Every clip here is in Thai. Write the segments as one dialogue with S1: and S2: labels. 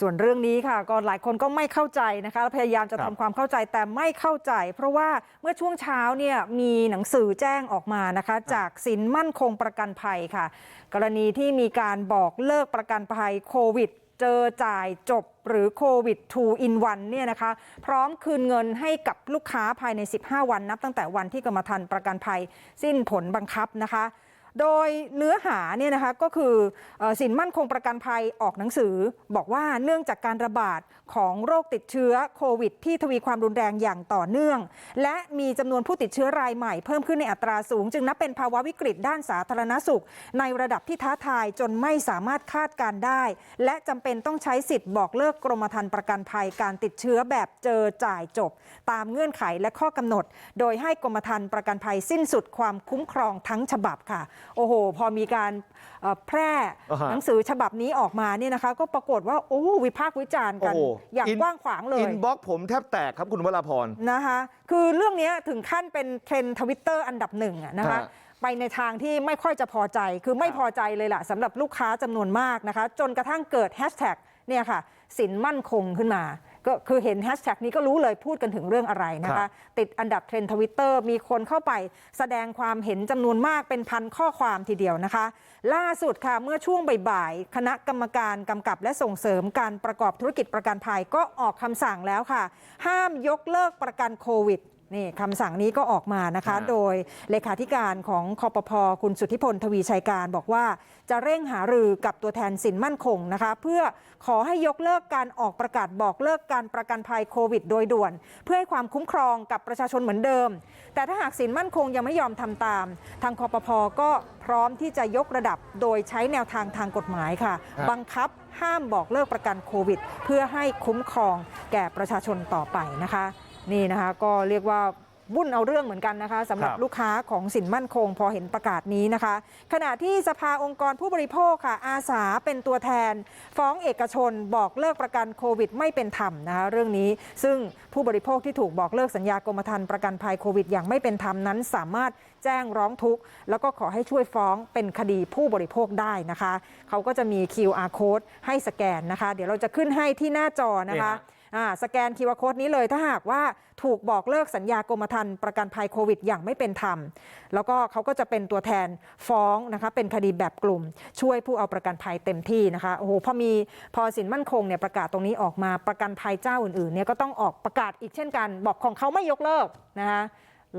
S1: ส่วนเรื่องนี้ค่ะก็หลายคนก็ไม่เข้าใจนะคะและพยายามจะ
S2: ครั
S1: ทำ
S2: บ
S1: ความเข้าใจแต่ไม่เข้าใจ เพราะว่าเมื่อช่วงเช้าเนี่ยมีหนังสือแจ้งออกมานะคะ จากสินมั่นคงประกันภัยค่ะ กรณีที่มีการบอกเลิกประกันภัยโควิด เจอจ่ายจบหรือโควิด2 in 1เนี่ยนะคะ พร้อมคืนเงินให้กับลูกค้าภายใน 15 วันนับตั้งแต่วันที่กรมธรรม์ประกันภัย สิ้นผลบังคับนะคะ โดยเนื้อหาเนี่ยนะคะก็คือสินมั่นคงประกันภัยออกหนังสือ บอกว่าเนื่องจากการระบาดของโรคติดเชื้อโควิด ที่ทวีความรุนแรงอย่างต่อเนื่อง และมีจำนวนผู้ติดเชื้อรายใหม่เพิ่มขึ้นในอัตราสูง จึงนับเป็นภาวะวิกฤตด้านสาธารณสุข ในระดับที่ท้าทายจนไม่สามารถคาดการได้ และจำเป็นต้องใช้สิทธิ์บอกเลิกกรมธรรม์ประกันภัยการติดเชื้อแบบเจอจ่ายจบ ตามเงื่อนไขและข้อกำหนด โดยให้กรมธรรม์ประกันภัยสิ้นสุดความคุ้มครองทั้งฉบับค่ะโอ้โห พอมีการเอ่อแพร่
S2: อ่าฮะ
S1: หนังสือฉบับนี้ออกมาเนี่ยนะคะ ก็ปรากฏว่าโอ้วิพากษ์วิจารณ์กัน
S2: โอ้โห
S1: อย่าง
S2: อิน
S1: กว้างขวางเลย
S2: อินบ็อกซ์ผมแทบแตกครับคุณวราพร
S1: นะคะ คือเรื่องนี้ถึงขั้นเป็นเทรนด์ทวิตเตอร์อันดับหนึ่งอะนะคะ
S2: ฮะ
S1: ไปในทางที่ไม่ค่อยจะพอใจ คือไม่
S2: ครับ
S1: พอใจเลยล่ะสำหรับลูกค้าจำนวนมากนะคะ จนกระทั่งเกิดแฮชแท็กเนี่ยค่ะ สินมั่นคงขึ้นมา ก็คือเห็นแฮชแท็กนี้ก็รู้เลยพูดกันถึงเรื่องอะไรนะคะ ติดอันดับเทรนด์ทวิตเตอร์มีคนเข้าไปแสดงความเห็นจำนวนมากเป็นพันข้อความทีเดียวนะคะ ล่าสุดค่ะเมื่อช่วงบ่ายๆคณะกรรมการกำกับและส่งเสริมการประกอบธุรกิจประกันภัยก็ออกคำสั่งแล้วค่ะ ห้ามยกเลิกประกันโควิด นี่คำสั่งนี้ก็ออกมานะคะ
S2: ฮะ
S1: โดยเลขาธิการของคอปพคุณสุทธิพลทวีชัยการบอกว่า จะเร่งหารือกับตัวแทนสินมั่นคงนะคะ เพื่อขอให้ยกเลิกการออกประกาศบอกเลิกการประกันภัยโควิดโดยด่วน เพื่อให้ความคุ้มครองกับประชาชนเหมือนเดิม แต่ถ้าหากสินมั่นคงยังไม่ยอมทำตาม ทางคอปพก็พร้อมที่จะยกระดับโดยใช้แนวทางทางกฎหมายค่ะ
S2: ฮะ
S1: บังคับห้ามบอกเลิกประกันโควิด เพื่อให้คุ้มครองแก่ประชาชนต่อไปนะคะ นี่นะคะก็เรียกว่าวุ่นเอาเรื่องเหมือนกันนะคะสำหรับ
S2: ครับ
S1: ลูกค้าของสินมั่นคงพอเห็นประกาศนี้นะคะ ขณะที่สภาองค์กรผู้บริโภคค่ะ อาสาเป็นตัวแทน ฟ้องเอกชนบอกเลิกประกันโควิด ไม่เป็นธรรมนะคะเรื่องนี้ซึ่งผู้บริโภคที่ถูกบอกเลิกสัญญากรมธรรม์ประกันภัยโควิด อย่างไม่เป็นธรรมนั้นสามารถแจ้งร้องทุกข์ แล้วก็ขอให้ช่วยฟ้องเป็นคดีผู้บริโภคได้นะคะ เขาก็จะมี QR code ให้สแกนนะคะ เดี๋ยวเราจะขึ้นให้ที่หน้าจอนะคะ
S2: สแกนคิว
S1: อาสแกน QR Code นี้เลยถ้าหากว่าถูกบอกเลิกสัญญากรมธรรม์ประกันภัยโควิด อย่างไม่เป็นธรรม แล้วก็เขาก็จะเป็นตัวแทนฟ้องนะคะเป็นคดีแบบกลุ่ม ช่วยผู้เอาประกันภัยเต็มที่นะคะโอ้โหพอมีพอสินมั่นคงเนี่ยประกาศตรงนี้ออกมาประกันภัยเจ้าอื่นๆเนี่ยก็ต้องออกประกาศอีกเช่นกัน บอกของเขาไม่ยกเลิกนะคะ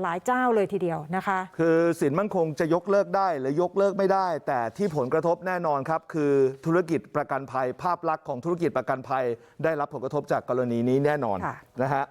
S1: หลายเจ้าเลยทีเดียวนะคะ
S2: คือสินมั่นคงจะยกเลิกได้หรือยกเลิกไม่ได้ แต่ที่ผลกระทบแน่นอนครับ คือธุรกิจประกันภัยภาพลักษณ์ของธุรกิจประกันภัยได้รับผลกระทบจากกรณีนี้แน่นอน
S1: ค่ะ
S2: นะฮะ